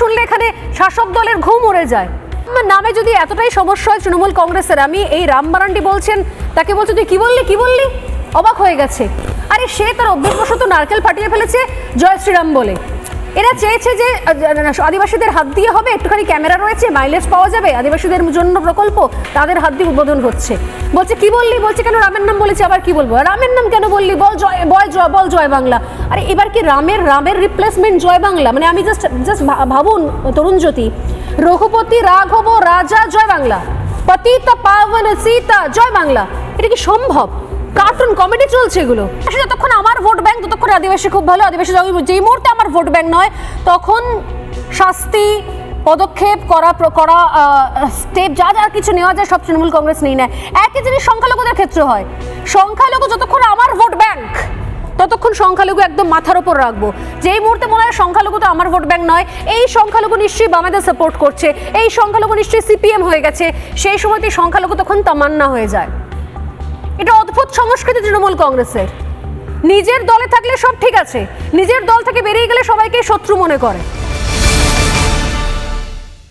শুনলে এখানে শাসক দলের ঘুম উড়ে যায়। নামে যদি এতটাই সমস্যা হয় তৃণমূল কংগ্রেসের, আমি এই রাম মারান্ডি বলছেন, তাকে বলছে, তুই কি বললি কি বললি? অবাক হয়ে গেছে। আরে সে তার অভ্যেসবশত নারকেল ফাটিয়ে ফেলেছে জয় শ্রীরাম বলে। এরা চেয়েছে যে আদিবাসীদের হাত দিয়ে হবে, একটুখানি ক্যামেরা রয়েছে মাইলেজ পাওয়া যাবে, আদিবাসীদের জন্য প্রকল্প, তাদের হাত দিয়ে উদ্বোধন হচ্ছে। বলছে, কি বললি? বলছে, কেন রামের নাম বলেছে, আবার কি বলব? রামের নাম কেন বললি? বল জয় বল জয় বল জয় বাংলা। আরে, এবার কি রামের রামের রিপ্লেসমেন্ট জয় বাংলা? মানে আমি জাস্ট জাস্ট ভাবুন, তরুণ জ্যোতি, রঘুপতি রাঘব রাজা জয় বাংলা, পতিত পাবন সীতা জয় বাংলা। এটা কি সম্ভব? কার্টুন কমেডি চলছে এগুলো। আসলে যতক্ষণ আমার ভোট ব্যাংক ততক্ষণ আদিবাসী খুব ভালো। আদিবাসী যেই মুহূর্তে আমার ভোট ব্যাংক নয়, তখন শাস্তি, পদক্ষেপ করা করা স্টেপ যা যা কিছু নেওয়া যায়, সব তৃণমূল কংগ্রেস নিয়ে নেয়। একই জিনিস সংখ্যালঘুদের ক্ষেত্রে হয়। সংখ্যালঘু যতক্ষণ আমার ভোট ব্যাংক ততক্ষণ সংখ্যালঘু একদম মাথার ওপর রাখব। যেই মুহূর্তে মনে হয় সংখ্যালঘু তো আমার ভোট ব্যাংক নয়, এই সংখ্যালঘু নিশ্চয়ই বামেদের সাপোর্ট করছে। এই সংখ্যালঘু নিশ্চয়ই সিপিএম হয়ে গেছে। সেই সময়তে সংখ্যালঘু তখন তামান্না হয়ে যায়। এটা অদ্ভুত সংস্কৃতি তৃণমূল কংগ্রেসের। নিজের দলে থাকলে সব ঠিক আছে, নিজের দল থেকে বেরিয়ে গেলে সবাইকে শত্রু মনে করে।